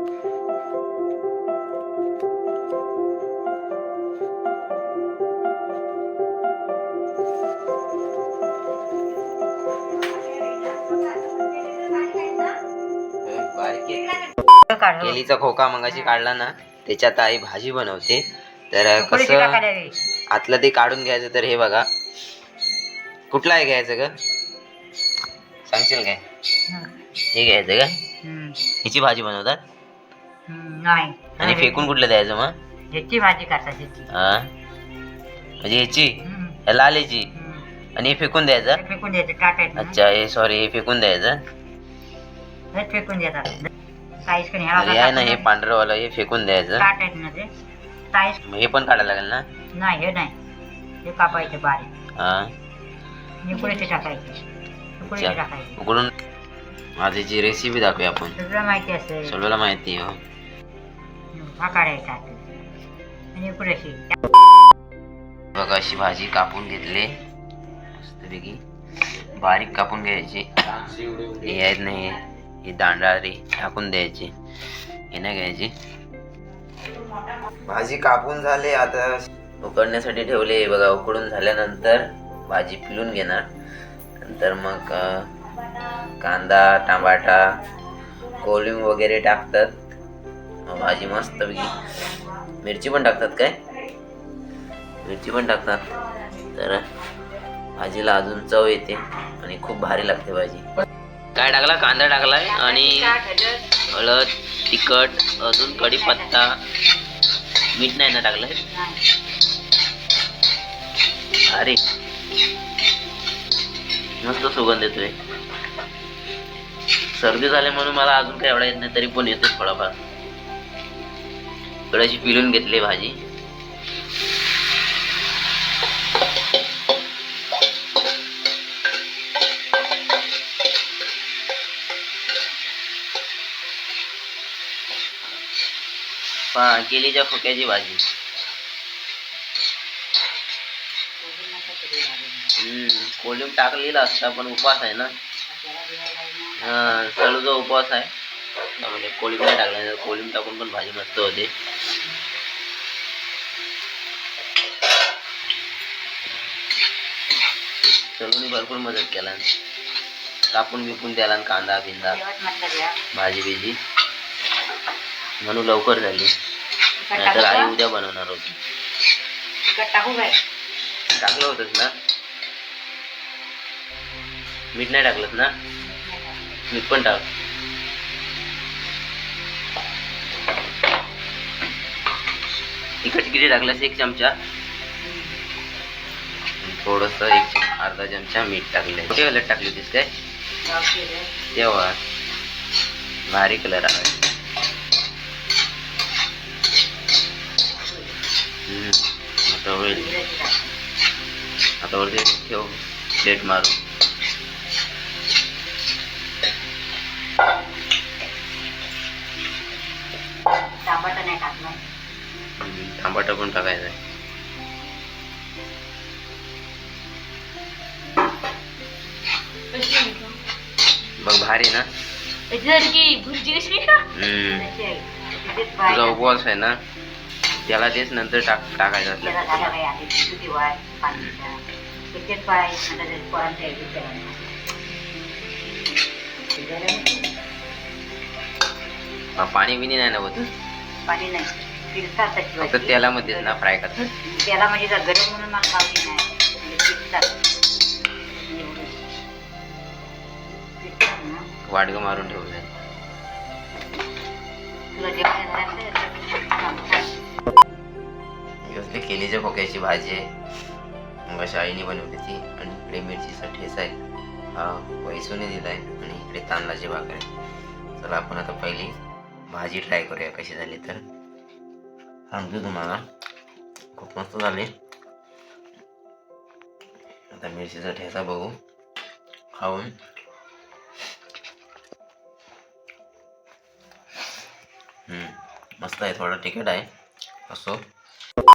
केलीचा खोका मगाशी काढला ना त्याच्यात आई भाजी बनवते. तर कसं. आतलं ते काढून घ्यायचं तर हे बघा. कुठला आहे घ्यायचं ग? सांगशील काय? हं. घ्यायचं का. हिची भाजी बनवतात? नाही. आणि फेकून कुठलं द्यायचं मग? ह्याची भाजी करतात ह्याची हा? म्हणजे ह्याची? हं. ह्या लालेची? हं. आणि हे फेकून द्यायचं? हे फेकून द्यायचं टाकायचं अच्छा हे सॉरी हे फेकून द्यायचं? हे फेकून देतात. साईज कणी अरे आहे ना हे पांढरंवालं हे फेकून द्यायचं. टाकायचं ना ते. मग हे पण काढायला लागेल ना? नाही हे नाही. हे कापायचे बारीक. हा? निकुळीचे टाकायचे. निकुळीचे अच्छा. टाकायचे. उकडून माझी रेसिपी दाखवूया आपण. सगळं माहिती असेल. सर्वांना माहिती आहे हो. हा काढायचा आणि म्हणजे इकडेशी बघा अशी भाजी कापून घेतली. मस्तपैकी बारीक कापून घ्यायची. हे आहेत नाही हे दांडारी टाकून द्यायची. हे नाही घ्यायची. भाजी कापून झाले आता उकडण्यासाठी ठेवले. बघा उकडून झाल्यानंतर भाजी पिलून घेणार. नंतर मग कांदा टमाटा कोलिंब वगैरे टाकतात. भाजी भाजी मस्तपैकी. मिरची पण टाकतात काय? मिरची पण टाकतात. तर भाजीला अजून चव येते आणि खूप भारी लागते भाजी. काय टाकला? कांदा टाकलाय आणि हळद तिखट अजून कढीपत्ता मीठ नाही ना टाकलंय? अरे मस्त सुगंध येतोय. सर्दी झाली म्हणून मला अजून काही एवढा येत नाही तरी पण येतोय थोडाफार थोडीशी पिलून घेतली भाजी. पहा केलीच्या खोक्याची भाजी. हम्म टाकलेला असता पण उपवास आहे ना? हा सळूचा उपवास आहे. त्यामुळे कोलिंब नाही टाकला कोलिंब टाकून पण भाजी मस्त होते. सलूनी भरपूर मदत केला. कापून बिपून द्याला कांदा बिंदा भाजी बिजी म्हणून लवकर झाली. नाहीतर आई उद्या बनवणार होती. टाकलं होतंच ना? मीठ नाही टाकलंस ना? मीठ पण टाक. तिखट किती टाकलंस एक चमचा. थोडस एक अर्धा चमचा मीठ टाकलंय. कुठे कलर टाकली होतीस काय? तेव्हा. भारी कलर आहे आता होईल. आता वरती ठेव. प्लेट मारून. टमाटर पण टाकायचं आहे. बघ भारी ना? तुझा उपवास आहे ना? त्याला तेच नंतर टाक टाकायचं असलं. पाणी बिणी नाही ना होत? पाणी नाही. त्याची फक्त भाजी. तेलामध्येच ना फ्राय करतात. त्याला म्हणजे जर गरम म्हणून मला खावली नाही म्हणजे ना. वाडगं मारून ठेवलंय तुला जेवण कसली केलीच्या खोक्याची भाजी आहे. मग अशी आईने बनवली ती आणि इकडे मिरचीचा ठेचा आहे. हा वैसूने दिलाय आणि इकडे तांदळाची भाकर आहे. चला आपण आता पहिली भाजी ट्राय करूया कशी झाली तर. सांगतो तुम्हाला खूप मस्त झाली आता मिरचीचा ठेचा बघू खाऊन मस्त आहे थोडा तिखट आहे असो